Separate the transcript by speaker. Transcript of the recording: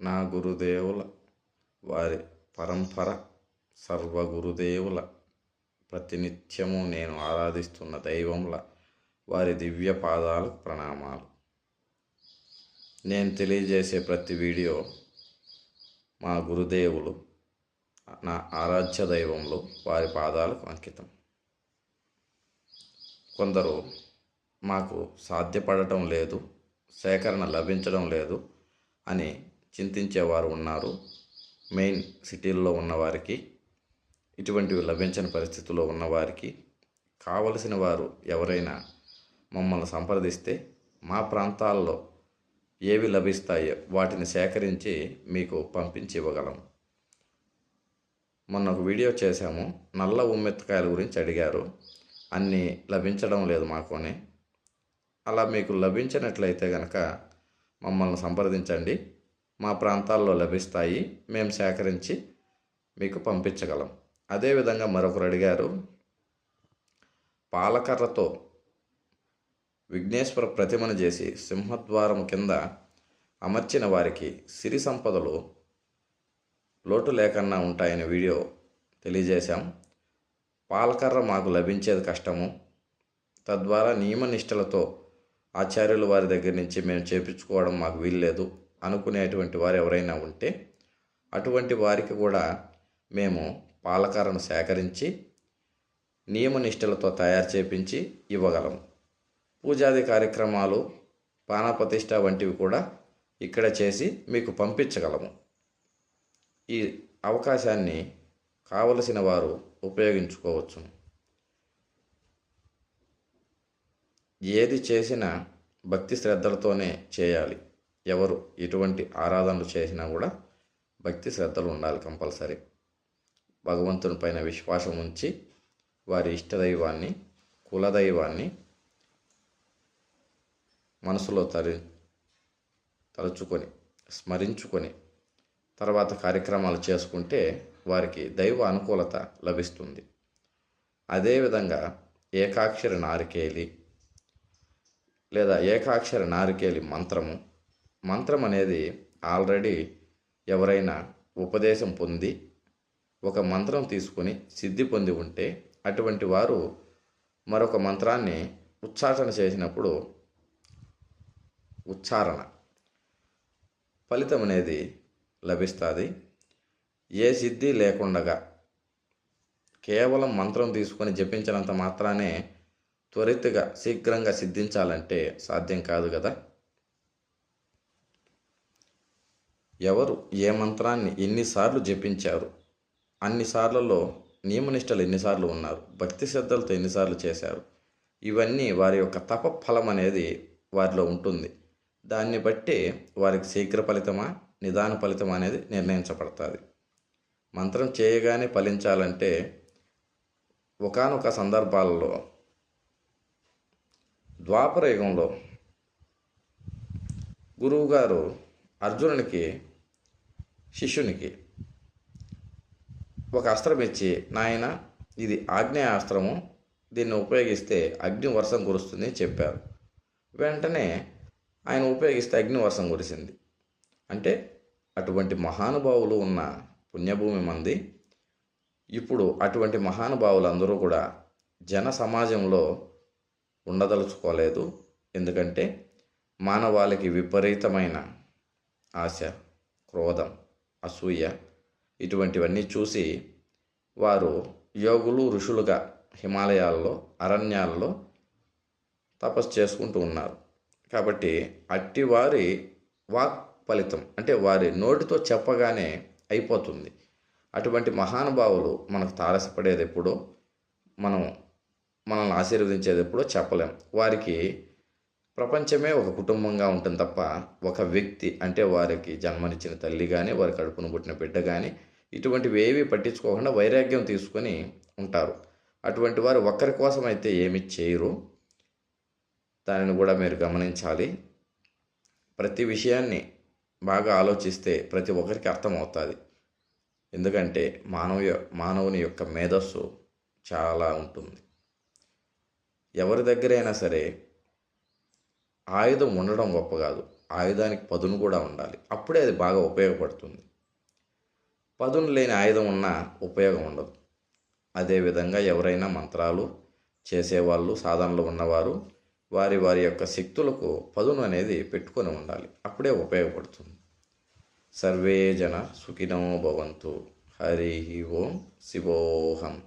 Speaker 1: నా గురుదేవుల వారి పరంపర సర్వ గురుదేవుల ప్రతినిత్యము నేను ఆరాధిస్తున్న దైవముల వారి దివ్య పాదాలకు ప్రణామాలు. నేను తెలియజేసే ప్రతి వీడియో మా గురుదేవులు నా ఆరాధ్య దైవంలో వారి పాదాలకు అంకితం. కొందరు మాకు సాధ్యపడటం లేదు సేకరణ లభించడం లేదు అని చింతించేవారు ఉన్నారు. మెయిన్ సిటీల్లో ఉన్నవారికి ఇటువంటివి లభించని పరిస్థితుల్లో ఉన్నవారికి కావలసిన వారు ఎవరైనా మమ్మల్ని సంప్రదిస్తే మా ప్రాంతాల్లో ఏవి లభిస్తాయో వాటిని సేకరించి మీకు పంపించి ఇవ్వగలం. మొన్న ఒక వీడియో చేశాము. నల్ల ఉమ్మెత్తకాయల గురించి అడిగారు. అన్నీ లభించడం లేదు మాకుని. అలా మీకు లభించినట్లయితే కనుక మమ్మల్ని సంప్రదించండి. మా ప్రాంతాల్లో లభిస్తాయి. మేము సేకరించి మీకు పంపించగలం. అదేవిధంగా మరొకరు అడిగారు పాలకర్రతో విఘ్నేశ్వర ప్రతిమను చేసి సింహద్వారం కింద అమర్చిన వారికి సిరి సంపదలు లోటు లేకన్నా ఉంటాయని వీడియో తెలియజేశాం. పాలకర్ర మాకు లభించేది కష్టము. తద్వారా నియమనిష్టలతో ఆచార్యులు వారి దగ్గర నుంచి మేము చేపించుకోవడం మాకు వీల్లేదు. అనుకునేటువంటి వారు ఎవరైనా ఉంటే అటువంటి వారికి కూడా మేము పాలకారను సేకరించి నియమనిష్టలతో తయారు చేపించి ఇవ్వగలము. పూజాది కార్యక్రమాలు పానప్రతిష్ట వంటివి కూడా ఇక్కడ చేసి మీకు పంపించగలము. ఈ అవకాశాన్ని కావలసిన వారు ఉపయోగించుకోవచ్చు. ఏది చేసినా భక్తి శ్రద్ధలతోనే చేయాలి. ఎవరు ఎటువంటి ఆరాధనలు చేసినా కూడా భక్తి శ్రద్ధలు ఉండాలి కంపల్సరీ. భగవంతుని పైన విశ్వాసం ఉంచి వారి ఇష్టదైవాన్ని కులదైవాన్ని మనసులో తరి తలుచుకొని స్మరించుకొని తర్వాత కార్యక్రమాలు చేసుకుంటే వారికి దైవ అనుకూలత లభిస్తుంది. అదేవిధంగా ఏకాక్షర నారికేలి లేదా ఏకాక్షర నారికేలి మంత్రము మంత్రం అనేది ఆల్రెడీ ఎవరైనా ఉపదేశం పొంది ఒక మంత్రం తీసుకొని సిద్ధి పొంది ఉంటే అటువంటి వారు మరొక మంత్రాన్ని ఉచ్చాటన చేసినప్పుడు ఉచ్చారణ ఫలితం అనేది లభిస్తుంది. ఏ సిద్ధి లేకుండగా కేవలం మంత్రం తీసుకొని జపించినంత మాత్రానే త్వరితగా శీఘ్రంగా సిద్ధించాలంటే సాధ్యం కాదు కదా. ఎవరు ఏ మంత్రాన్ని ఎన్నిసార్లు జపించారు? అన్నిసార్లలో నియమనిష్టలు ఎన్నిసార్లు ఉన్నారు? భక్తి శ్రద్ధలతో ఎన్నిసార్లు చేశారు? ఇవన్నీ వారి యొక్క తప ఫలం అనేది వారిలో ఉంటుంది. దాన్ని బట్టి వారికి శీఘ్ర ఫలితమా నిదాన ఫలితం అనేది నిర్ణయించబడుతుంది. మంత్రం చేయగానే ఫలించాలంటే ఒకనొక సందర్భాలలో ద్వాపర యుగంలో గురువుగారు అర్జునునికి శిష్యునికి ఒక అస్త్రం ఇచ్చి నాయన ఇది ఆగ్నేయ అస్త్రము. దీన్ని ఉపయోగిస్తే అగ్ని వర్షం కురుస్తుంది చెప్పారు. వెంటనే ఆయన ఉపయోగిస్తే అగ్ని వర్షం కురిసింది. అంటే అటువంటి మహానుభావులు ఉన్న పుణ్యభూమి మంది ఇప్పుడు అటువంటి మహానుభావులు అందరూ కూడా జన సమాజంలో ఉండదలుచుకోలేదు. ఎందుకంటే మానవాళికి విపరీతమైన ఆశ క్రోధం. అసూయ ఇటువంటివన్నీ చూసి వారు యోగులు ఋషులుగా హిమాలయాల్లో అరణ్యాల్లో తపస్సు చేసుకుంటూ ఉన్నారు. కాబట్టి అట్టి వారి వాక్ ఫలితం అంటే వారి నోటితో చెప్పగానే అయిపోతుంది. అటువంటి మహానుభావులు మనకు తారసపడేది ఎప్పుడో మనం మనల్ని ఆశీర్వదించేది ఎప్పుడో చెప్పలేం. వారికి ప్రపంచమే ఒక కుటుంబంగా ఉంటుంది తప్ప ఒక వ్యక్తి అంటే వారికి జన్మనిచ్చిన తల్లి కానీ వారి కడుపున పుట్టిన బిడ్డ కానీ ఇటువంటివి ఏవి పట్టించుకోకుండా వైరాగ్యం తీసుకొని ఉంటారు. అటువంటి వారు ఒక్కరి కోసం అయితే ఏమి చేయరు. దానిని కూడా మీరు గమనించాలి. ప్రతి విషయాన్ని బాగా ఆలోచిస్తే ప్రతి ఒక్కరికి అర్థమవుతుంది. ఎందుకంటే మానవ మానవుని యొక్క మేధస్సు చాలా ఉంటుంది. ఎవరి దగ్గరైనా సరే ఆయుధం ఉండడం గొప్ప కాదు. ఆయుధానికి పదును కూడా ఉండాలి. అప్పుడే అది బాగా ఉపయోగపడుతుంది. పదును లేని ఆయుధం ఉన్నా ఉపయోగం ఉండదు. అదేవిధంగా ఎవరైనా మంత్రాలు చేసేవాళ్ళు సాధనలు ఉన్నవారు వారి వారి యొక్క శక్తులకు పదును అనేది పెట్టుకొని ఉండాలి. అప్పుడే ఉపయోగపడుతుంది. సర్వే జన సుఖినో భవంతు. హరి ఓం శివోహం.